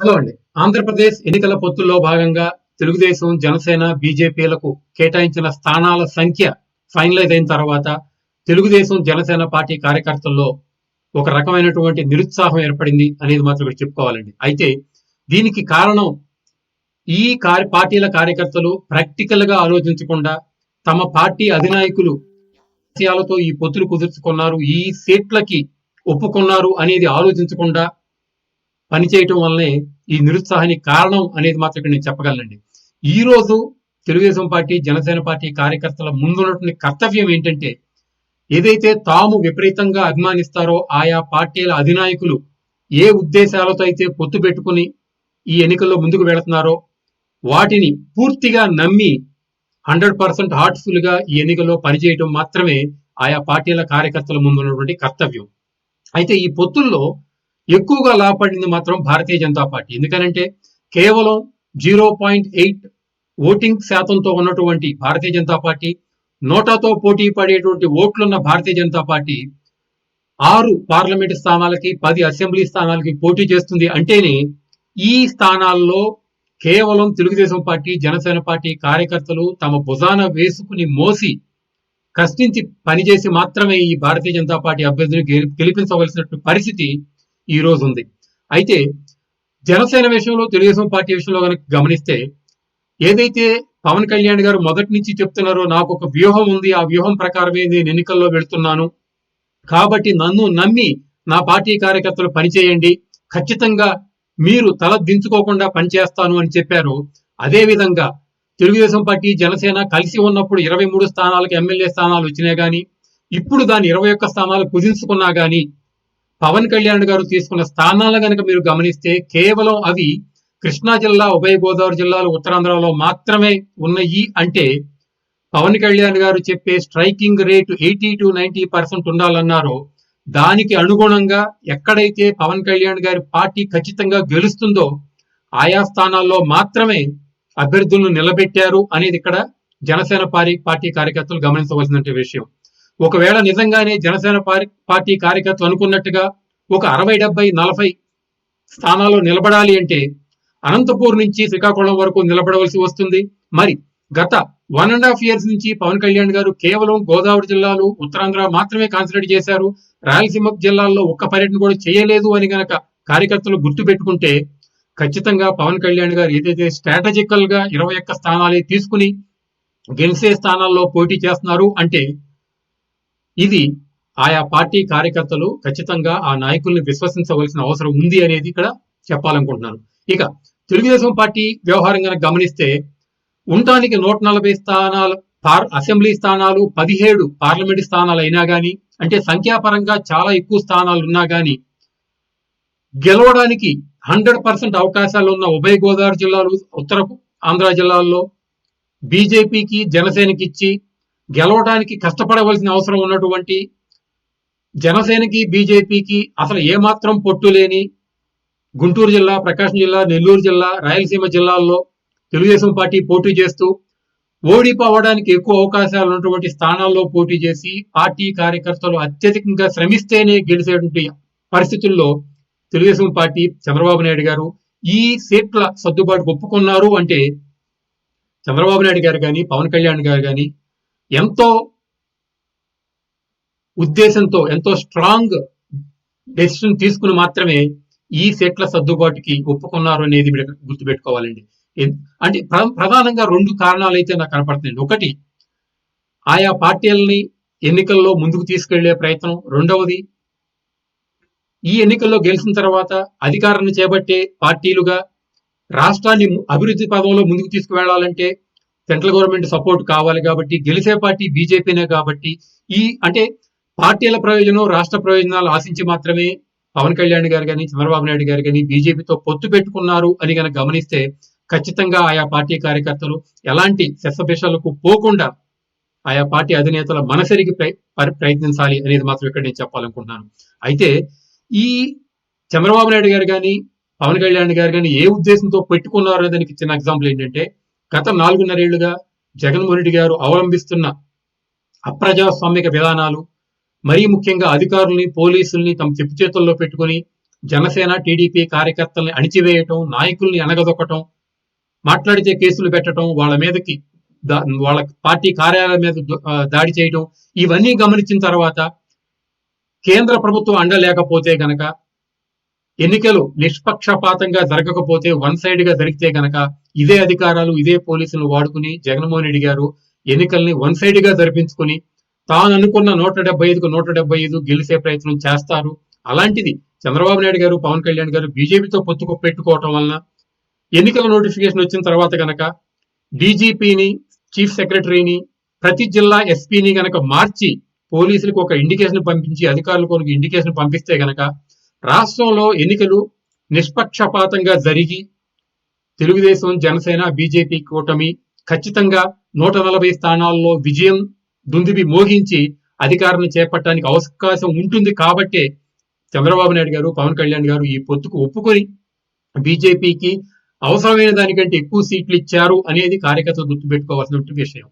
Hello అండి. ఆంధ్రప్రదేశ్ ఎన్నికల పొత్తుల్లో భాగంగా తెలుగుదేశం జనసేన బీజేపీలకు కేటాయించిన స్థానాల సంఖ్య ఫైనలైజ్ అయిన తర్వాత తెలుగుదేశం జనసేన పార్టీ కార్యకర్తల్లో ఒక రకమైనటువంటి నిరుత్సాహం ఏర్పడింది అనేది మాత్రం ఇక్కడ చెప్పుకోవాలండి. అయితే దీనికి కారణం ఈ కార్య పార్టీల కార్యకర్తలు ప్రాక్టికల్గా ఆలోచించకుండా తమ పార్టీ అధినాయకులు విషయాలతో ఈ పొత్తులు కుదుర్చుకున్నారు ఈ సీట్లకి ఒప్పుకున్నారు అనేది ఆలోచించకుండా పనిచేయటం వల్లనే ఈ నిరుత్సాహానికి కారణం అనేది మాత్రం ఇక్కడ నేను చెప్పగలనండి. ఈ రోజు తెలుగుదేశం పార్టీ జనసేన పార్టీ కార్యకర్తల ముందున్నటువంటి కర్తవ్యం ఏంటంటే ఏదైతే తాము విపరీతంగా అభిమానిస్తారో ఆయా పార్టీల అధినాయకులు ఏ ఉద్దేశాలతో అయితే పొత్తు పెట్టుకుని ఈ ఎన్నికల్లో ముందుకు వెళుతున్నారో వాటిని పూర్తిగా నమ్మి హండ్రెడ్ పర్సెంట్ హార్ట్ఫుల్గా ఈ ఎన్నికల్లో పనిచేయటం మాత్రమే ఆయా పార్టీల కార్యకర్తల ముందున్నటువంటి కర్తవ్యం. అయితే ఈ పొత్తుల్లో ఎక్కువగా లాభపడింది మాత్రం భారతీయ జనతా పార్టీ. ఎందుకనంటే కేవలం జీరో పాయింట్ ఎయిట్ ఓటింగ్ శాతంతో ఉన్నటువంటి భారతీయ జనతా పార్టీ నోటాతో పోటీ పడేటువంటి ఓట్లున్న భారతీయ జనతా పార్టీ ఆరు పార్లమెంటు స్థానాలకి పది అసెంబ్లీ స్థానాలకి పోటీ చేస్తుంది అంటేనే ఈ స్థానాల్లో కేవలం తెలుగుదేశం పార్టీ జనసేన పార్టీ కార్యకర్తలు తమ భుజాన వేసుకుని మోసి కష్టించి పనిచేసి మాత్రమే ఈ భారతీయ జనతా పార్టీ అభ్యర్థిని గెలి- గెలిపించవలసినటువంటి పరిస్థితి ఈ రోజు ఉంది. అయితే జనసేన విషయంలో తెలుగుదేశం పార్టీ విషయంలో కనుక గమనిస్తే ఏదైతే పవన్ కళ్యాణ్ గారు మొదటి నుంచి చెప్తున్నారో నాకు ఒక వ్యూహం ఉంది ఆ వ్యూహం ప్రకారమే నేను ఎన్నికల్లో వెళుతున్నాను. కాబట్టి నన్ను నమ్మి నా పార్టీ కార్యకర్తలు పనిచేయండి. ఖచ్చితంగా మీరు తల దించుకోకుండా పనిచేస్తాను అని చెప్పారు. అదేవిధంగా తెలుగుదేశం పార్టీ జనసేన కలిసి ఉన్నప్పుడు ఇరవై మూడు స్థానాలకు ఎమ్మెల్యే స్థానాలు వచ్చినాయి గాని ఇప్పుడు దాని ఇరవై ఒక్క స్థానాలు కుదించుకున్నా గాని పవన్ కళ్యాణ్ గారు తీసుకున్న స్థానాలు కనుక మీరు గమనిస్తే కేవలం అవి కృష్ణా జిల్లా ఉభయ గోదావరి జిల్లాలు ఉత్తరాంధ్రలో మాత్రమే ఉన్నాయి అంటే పవన్ కళ్యాణ్ గారు చెప్పే striking rate eighty two ninety percent ఉండాలన్నారో దానికి అనుగుణంగా ఎక్కడైతే పవన్ కళ్యాణ్ గారి పార్టీ ఖచ్చితంగా గెలుస్తుందో ఆయా స్థానాల్లో మాత్రమే అభ్యర్థులను నిలబెట్టారు అనేది ఇక్కడ జనసేన పార్టీ పార్టీ కార్యకర్తలు గమనించవలసిన విషయం. ఒకవేళ నిజంగానే జనసేన పార్టీ కార్యకర్తలు అనుకున్నట్టుగా ఒక అరవై డెబ్బై నలభై స్థానాల్లో నిలబడాలి అంటే అనంతపూర్ నుంచి శ్రీకాకుళం వరకు నిలబడవలసి వస్తుంది. మరి గత వన్ అండ్ హాఫ్ ఇయర్స్ నుంచి పవన్ కళ్యాణ్ గారు కేవలం గోదావరి జిల్లాలు ఉత్తరాంధ్ర మాత్రమే కాన్సన్ట్రేట్ చేశారు. రాయలసీమ జిల్లాల్లో ఒక్క పర్యటన కూడా చేయలేదు అని గనక కార్యకర్తలు గుర్తు పెట్టుకుంటే ఖచ్చితంగా పవన్ కళ్యాణ్ గారు ఏదైతే స్ట్రాటజికల్గా ఇరవై ఒక్క స్థానాలే తీసుకుని గెలిచే స్థానాల్లో పోటీ చేస్తున్నారు అంటే ఇది ఆయా పార్టీ కార్యకర్తలు ఖచ్చితంగా ఆ నాయకుల్ని విశ్వసించవలసిన అవసరం ఉంది అనేది ఇక్కడ చెప్పాలనుకుంటున్నాను. ఇక తెలుగుదేశం పార్టీ వ్యవహారం కనుక గమనిస్తే ఉండటానికి నూట నలభై స్థానాలు పార్ అసెంబ్లీ స్థానాలు పదిహేడు పార్లమెంట్ స్థానాలు అయినా కానీ అంటే సంఖ్యాపరంగా చాలా ఎక్కువ స్థానాలు ఉన్నా కానీ గెలవడానికి హండ్రెడ్ పర్సెంట్ అవకాశాలు ఉన్న ఉభయ గోదావరి జిల్లాలు ఉత్తర ఆంధ్ర జిల్లాల్లో బీజేపీకి జనసేనకి ఇచ్చి గెలవడానికి కష్టపడవలసిన అవసరం ఉన్నటువంటి జనసేనకి బీజేపీకి అసలు ఏమాత్రం పొట్టు లేని గుంటూరు జిల్లా ప్రకాశం జిల్లా నెల్లూరు జిల్లా రాయలసీమ జిల్లాల్లో తెలుగుదేశం పార్టీ పోటీ చేస్తూ ఓడిపోవడానికి ఎక్కువ అవకాశాలు ఉన్నటువంటి స్థానాల్లో పోటీ చేసి పార్టీ కార్యకర్తలు అత్యధికంగా శ్రమిస్తేనే గెలిచేటువంటి పరిస్థితుల్లో తెలుగుదేశం పార్టీ చంద్రబాబు నాయుడు గారు ఈ సీట్ల సర్దుబాటు ఒప్పుకున్నారు అంటే చంద్రబాబు నాయుడు గారు కానీ పవన్ కళ్యాణ్ గారు కానీ ఎంతో ఉద్దేశంతో ఎంతో స్ట్రాంగ్ డెసిషన్ తీసుకుని మాత్రమే ఈ సెట్ల సర్దుబాటుకి ఒప్పుకున్నారు అనేది గుర్తుపెట్టుకోవాలండి. అంటే ప్ర- ప్రధానంగా రెండు కారణాలు అయితే నాకు కనపడుతున్నాయండి. ఒకటి ఆయా పార్టీలని ఎన్నికల్లో ముందుకు తీసుకెళ్ళే ప్రయత్నం. రెండవది ఈ ఎన్నికల్లో గెలిచిన తర్వాత అధికారాన్ని చేపట్టే పార్టీలుగా రాష్ట్రాన్ని అభివృద్ధి పదంలో ముందుకు తీసుకువెళ్ళాలంటే సెంట్రల్ గవర్నమెంట్ సపోర్ట్ కావాలి కాబట్టి గెలిచే పార్టీ బీజేపీనే కాబట్టి ఈ అంటే పార్టీల ప్రయోజనం రాష్ట్ర ప్రయోజనాలు ఆశించి మాత్రమే పవన్ కళ్యాణ్ గారు కానీ చంద్రబాబు నాయుడు గారు కానీ బీజేపీతో పొత్తు పెట్టుకున్నారు అని కనుక గమనిస్తే ఖచ్చితంగా ఆయా పార్టీ కార్యకర్తలు ఎలాంటి శస్త్రపేషాలకు పోకుండా ఆయా పార్టీ అధినేతల మనసరికి పరి- ప్రయత్నించాలి అనేది మాత్రం ఇక్కడ నేను చెప్పాలనుకుంటున్నాను. అయితే ఈ చంద్రబాబు నాయుడు గారు కానీ పవన్ కళ్యాణ్ గారు కానీ ఏ ఉద్దేశంతో పెట్టుకున్నారు అనే దానికి చిన్న ఎగ్జాంపుల్ ఏంటంటే గత నాలుగున్నరేళ్ళుగా జగన్మోహన్ రెడ్డి గారు అవలంబిస్తున్న అప్రజాస్వామిక విధానాలు మరీ ముఖ్యంగా అధికారుల్ని పోలీసుల్ని తమ చెప్పు చేతుల్లో పెట్టుకుని జనసేన టీడీపీ కార్యకర్తల్ని అణిచివేయటం నాయకుల్ని అనగదొక్కటం మాట్లాడితే కేసులు పెట్టడం వాళ్ళ మీదకి వాళ్ళ పార్టీ కార్యాలయం మీద దాడి చేయటం ఇవన్నీ గమనించిన తర్వాత కేంద్ర ప్రభుత్వం అండలేకపోతే గనక ఎన్నికలు నిష్పక్షపాతంగా జరగకపోతే వన్ సైడ్గా జరిగితే గనక ఇదే అధికారాలు ఇదే పోలీసులు వాడుకుని జగన్మోహన్ రెడ్డి గారు ఎన్నికల్ని వన్ సైడ్గా జరిపించుకుని తాను అనుకున్న నూట డెబ్బై ఐదుకు నూట డెబ్బై ఐదు గెలిచే ప్రయత్నం చేస్తారు. అలాంటిది చంద్రబాబు నాయుడు గారు పవన్ కళ్యాణ్ గారు బీజేపీతో పొత్తు పెట్టుకోవటం వలన ఎన్నికల నోటిఫికేషన్ వచ్చిన తర్వాత గనక డీజీపీని చీఫ్ సెక్రటరీని ప్రతి జిల్లా ఎస్పీని గనక మార్చి పోలీసులకు ఒక ఇండికేషన్ పంపించి అధికారులకు ఒక ఇండికేషన్ పంపిస్తే గనక రాష్ట్రంలో ఎన్నికలు నిష్పక్షపాతంగా జరిగి తెలుగుదేశం జనసేన బీజేపీ కూటమి ఖచ్చితంగా నూట నలభై స్థానాల్లో విజయం దుందిబి మోగించి అధికారం చేపట్టడానికి అవకాశం ఉంటుంది కాబట్టే చంద్రబాబు నాయుడు గారు పవన్ కళ్యాణ్ గారు ఈ పొత్తుకు ఒప్పుకొని బీజేపీకి అవసరమైన దానికంటే ఎక్కువ సీట్లు ఇచ్చారు అనేది కార్యకర్తలు గుర్తుపెట్టుకోవాల్సిన విషయం.